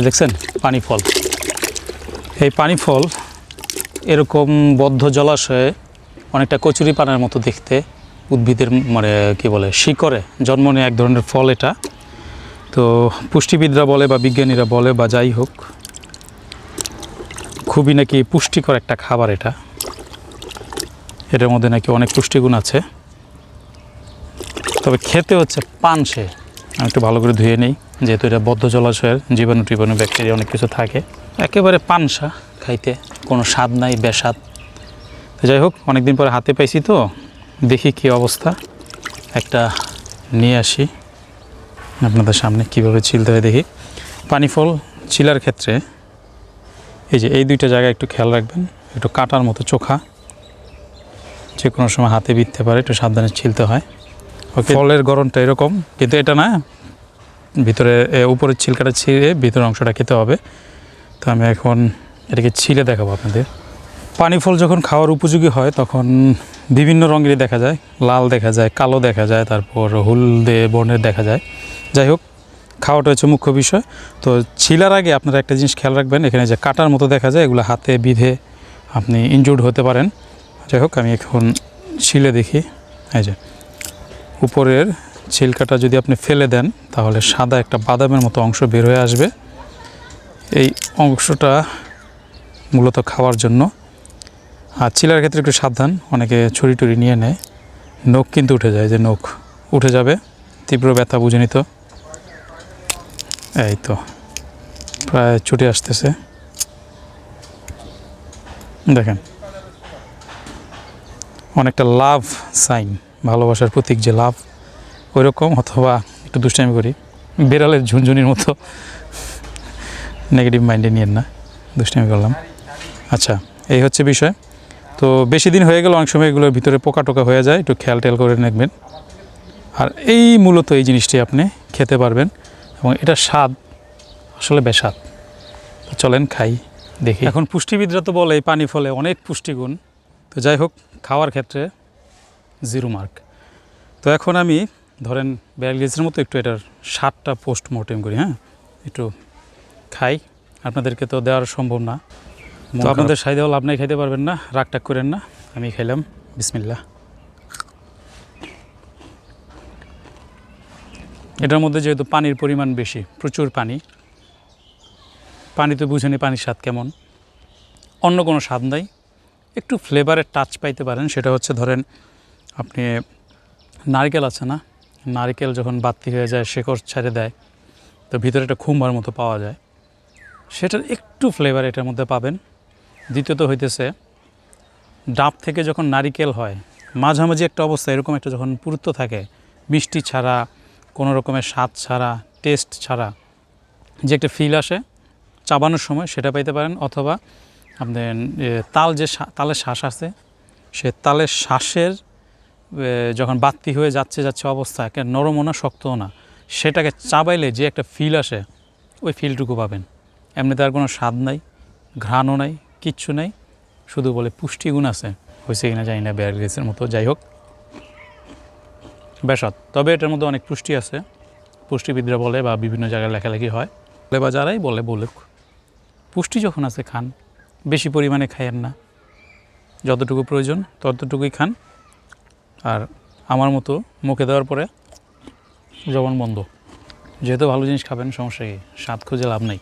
দেখছেন? পানি ফল। এই পানি ফল এরকম বদ্ধ জলাশয়ে অনেকটা কচুরি পানার মতো দেখতে, উদ্ভিদের মানে কি বলে, শিকড়ে জন্ম নেয় এক ধরনের ফল এটা। তো পুষ্টিবিদরা বলে বা বিজ্ঞানীরা বলে বা যাই হোক, খুবই নাকি পুষ্টিকর একটা খাবার এটা। এটার মধ্যে নাকি অনেক পুষ্টিগুণ আছে। তবে খেতে হচ্ছে পানসে একটু ভালো করে ধুয়ে নিই। যেহেতু এটা বদ্ধ জলাশয়ের জীবাণু টিবাণু ব্যাকটেরিয়া অনেক কিছু থাকে। একেবারে পানসা খাইতে কোনো স্বাদ নাই, বেস্বাদ। যাই হোক, অনেকদিন পরে হাতে পাইছি তো। দেখি কি অবস্থা। একটা নিয়ে আসি। আপনাদের সামনে কীভাবে চিলতে হয় দেখি। পানি ফল ছিলার ক্ষেত্রে এই যে এই দুইটা জায়গায় একটু খেয়াল রাখবেন। একটু কাটার মতো চোখা। যে কোনো সময় হাতে বিধতে পারে, একটু সাবধানে ছিলতে হয়। ফলের গরমটা এরকম, কিন্তু এটা না, ভিতরে উপরের ছিলকাটা ছিঁড়ে ভিতরের অংশটা খেতে হবে। তো আমি এখন এটাকে ছিলে দেখাবো আপনাদের। পানি ফল যখন খাওয়ার উপযোগী হয়, তখন বিভিন্ন রঙেরই দেখা যায়। লাল দেখা যায়, কালো দেখা যায়, তারপর হলদে, বর্ণের দেখা যায়। যাই হোক, খাওয়াটা হচ্ছে মুখ্য বিষয়। তো ছিলার আগে আপনারা একটা জিনিস খেয়াল রাখবেন, এখানে যে কাটার মতো দেখা যায়, এগুলো হাতে বিধে আপনি ইনজুর্ড হতে পারেন। যাই হোক, আমি এখন ছিলে দেখি। এই যে উপরের ছিলকাটা যদি আপনি ফেলে দেন, তাহলে সাদা একটা বাদামের মতো অংশ বের হয়ে আসবে। এই অংশটা মূলত খাওয়ার জন্য। আর চিলার ক্ষেত্রে একটু সাবধান, অনেকে ছুরি টুরি নিয়ে নেয়। নখ কিন্তু উঠে যায়, যে নখ উঠে যাবে, তীব্র ব্যথা বুঝে নিত। এই তো, প্রায় ছুটে আসতেছে। দেখেন, অনেকটা লাভ সাইন। ভালোবাসার প্রতীক যে লাভ ওই রকম অথবা একটু দুষ্টামি করি, বেড়ালের ঝুনঝুনির মতো। নেগেটিভ মাইন্ডে নিয়েন না, দুষ্টামি করলাম। আচ্ছা এই হচ্ছে বিষয়। তো বেশি দিন হয়ে গেল, অনেক সময় এগুলোর ভিতরে পোকা টোকা হয়ে যায়, একটু খেয়াল টেয়াল করে নেবেন। আর এই মূলত এই জিনিসটি আপনি খেতে পারবেন, এবং এটা স্বাদ, আসলে বেস্বাদ। চলেন খাই, দেখি। এখন পুষ্টিবিদরা তো বলে, এই পানি ফলে অনেক পুষ্টিগুণ। তো যাই হোক, খাওয়ার ক্ষেত্রে জিরো মার্ক। তো এখন আমি ধরেন ব্যালগেজের মতো একটু এটার সাতটা পোস্ট মর্টেম করি হ্যাঁ? একটু খাই। আপনাদেরকে তো দেওয়ার সম্ভব না। তো আপনাদের সাইদেও লাভ নাই খাইতে পারবেন না। রাগ টাগ করেন না। আমি খাইলাম। বিসমিল্লা এটার মধ্যে যেহেতু পানির পরিমাণ বেশি প্রচুর পানি পানি তো বুঝেনি পানির স্বাদ কেমন। অন্য কোনো স্বাদ নাই। একটু ফ্লেভারের টাচ পাইতে পারেন সেটা হচ্ছে ধরেন আপনি নারকেল আছে না? নারকেল যখন বাতি হয়ে যায়, শেকড় ছেড়ে দেয়, তো ভিতরে একটা খুম্বার মতো পাওয়া যায়। সেটার একটু ফ্লেভার এটার মধ্যে পাবেন। দ্বিতীয়ত হইতেছে, ডাব থেকে যখন নারিকেল হয়, মাঝামাঝি একটা অবস্থা, এরকম একটা যখন পুরুত্ব থাকে, মিষ্টি ছাড়া, কোনো রকমের স্বাদ ছাড়া টেস্ট ছাড়া, যে একটা ফিল আসে, চাবানোর সময় সেটা পাইতে পারেন, অথবা আপনার তাল যে তালের শ্বাস আছে, সে তালের শ্বাসের যখন বাত্তি হয়ে যাচ্ছে যাচ্ছে অবস্থা, একে নরমও না, শক্তও না। সেটাকে চাবাইলে যে একটা ফিল আসে, ওই ফিলটুকু পাবেন। এমনিতে আর কোনো স্বাদ নাই, ঘ্রাণও নাই, কিচ্ছু নাই, শুধু বলে পুষ্টিগুণ আছে। হয়েছে কিনা জানি না বেয়ার মতো, যাই হোক। বেসত তবে এটার মধ্যে অনেক পুষ্টি আছে। পুষ্টিবিদরা বলে বা বিভিন্ন জায়গায় লেখালেখি হয়। বলে বা যারাই বলে, বলুক। পুষ্টি যখন আছে, খান। বেশি পরিমাণে খায়েন না। যতটুকু প্রয়োজন, ততটুকুই খান। আর আমার মতো মুখে দেওয়ার পরে জবান বন্ধ। যেহেতু ভালো জিনিস খাবেন, সমস্যা কি? স্বাদ খুঁজে লাভ নেই।